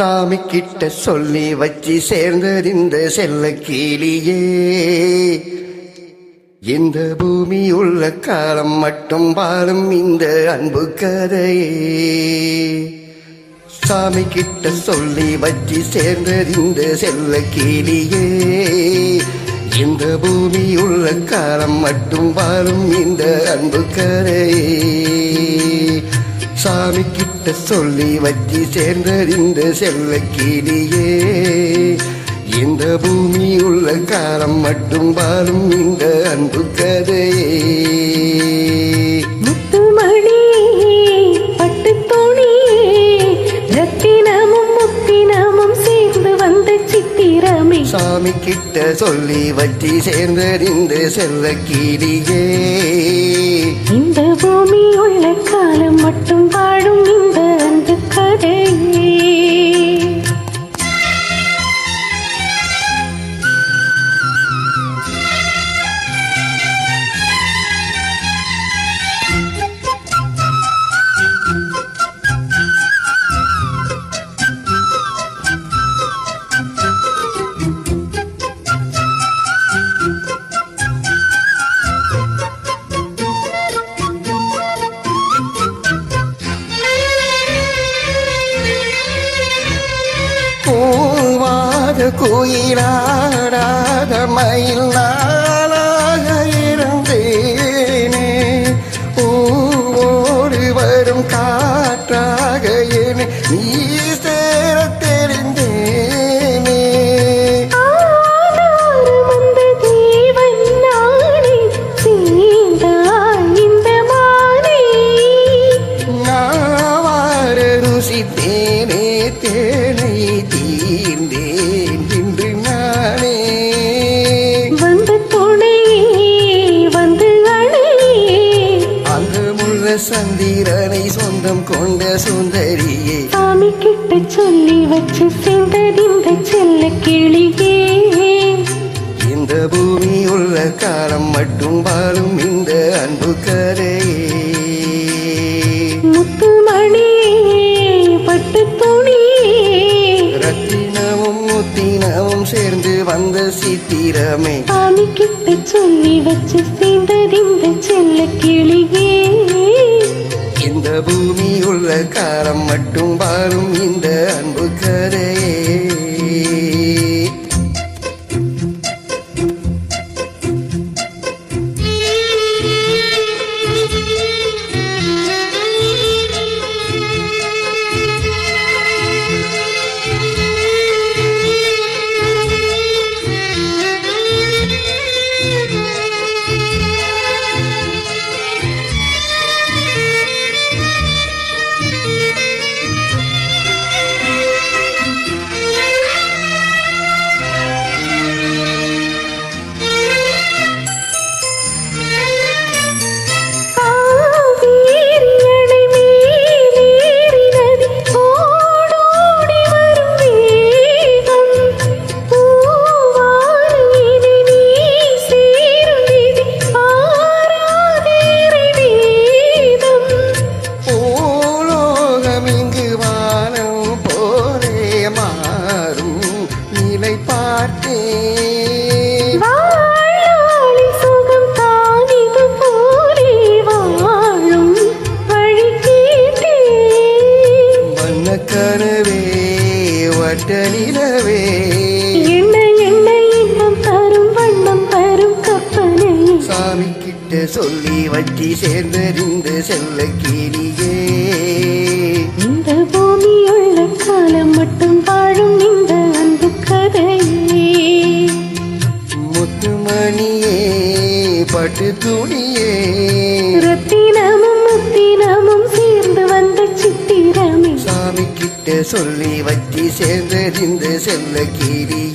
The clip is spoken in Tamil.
சாமி கிட்ட சொல்லி வச்சு சேர்ந்தறிந்த செல்ல கீழியே இந்த பூமி உள்ள காலம் மட்டும் பாலும் இந்த அன்பு கதையே. சாமி கிட்ட சொல்லி வச்சு சேர்ந்தறிந்த செல்ல கீழியே இந்த பூமி உள்ள காலம் மட்டும் வாழும் இந்த அன்பு கரையே சாமி கிட்ட சொல்லி வச்சு சேர்ந்தறிந்த செல்ல கீழியே இந்த பூமி உள்ள காலம் மட்டும் வாழும் இந்த அன்பு கதையே. சாமி கிட்ட சொல்லி வச்சு சேர்ந்தறிந்த செல்ல கீழியே. இந்த பூமி உள்ள காலம் மட்டும் பாடும் இந்த அன்பு கதையே. குயிலாடாத மயில் நாளாக இருந்தேனே. பூவோடு வரும் காற்றாக என நீ சந்திரனை சொந்தம் கொண்ட சுந்தரியே. சாமி கிட்ட சொல்லி வச்சு சென்றறிந்த செல்ல கிளியே. இந்த பூமி உள்ள காலம் மட்டும் வாழும் இந்த அன்பு கரையே முத்துமணியே பட்டு துணியே ரத்தினமும் முத்தினமும் சேர்ந்து வந்த சித்திரமே. சாமி கிட்ட சொல்லி வச்சு சென்றறிந்த பூமி உள்ள காலம் மட்டும் வாழும் இந்த அன்பு வண்ணக்கனவே வட்ட நிலவே என்ன என்ன இன்பம் தரும் வண்ணம் தரும் கற்பனை. சாமி கிட்ட சொல்லி வட்டி சேர்ந்தறிந்த செல்ல கிளியே இந்த பூமி உள்ள காலம் மட்டும் வாழும் இந்த அன்பு கதையே முத்துமணியே பட்டு துணியே சொல்லி வச்சி சேர்ந்தறிந்து செல்ல கிளியே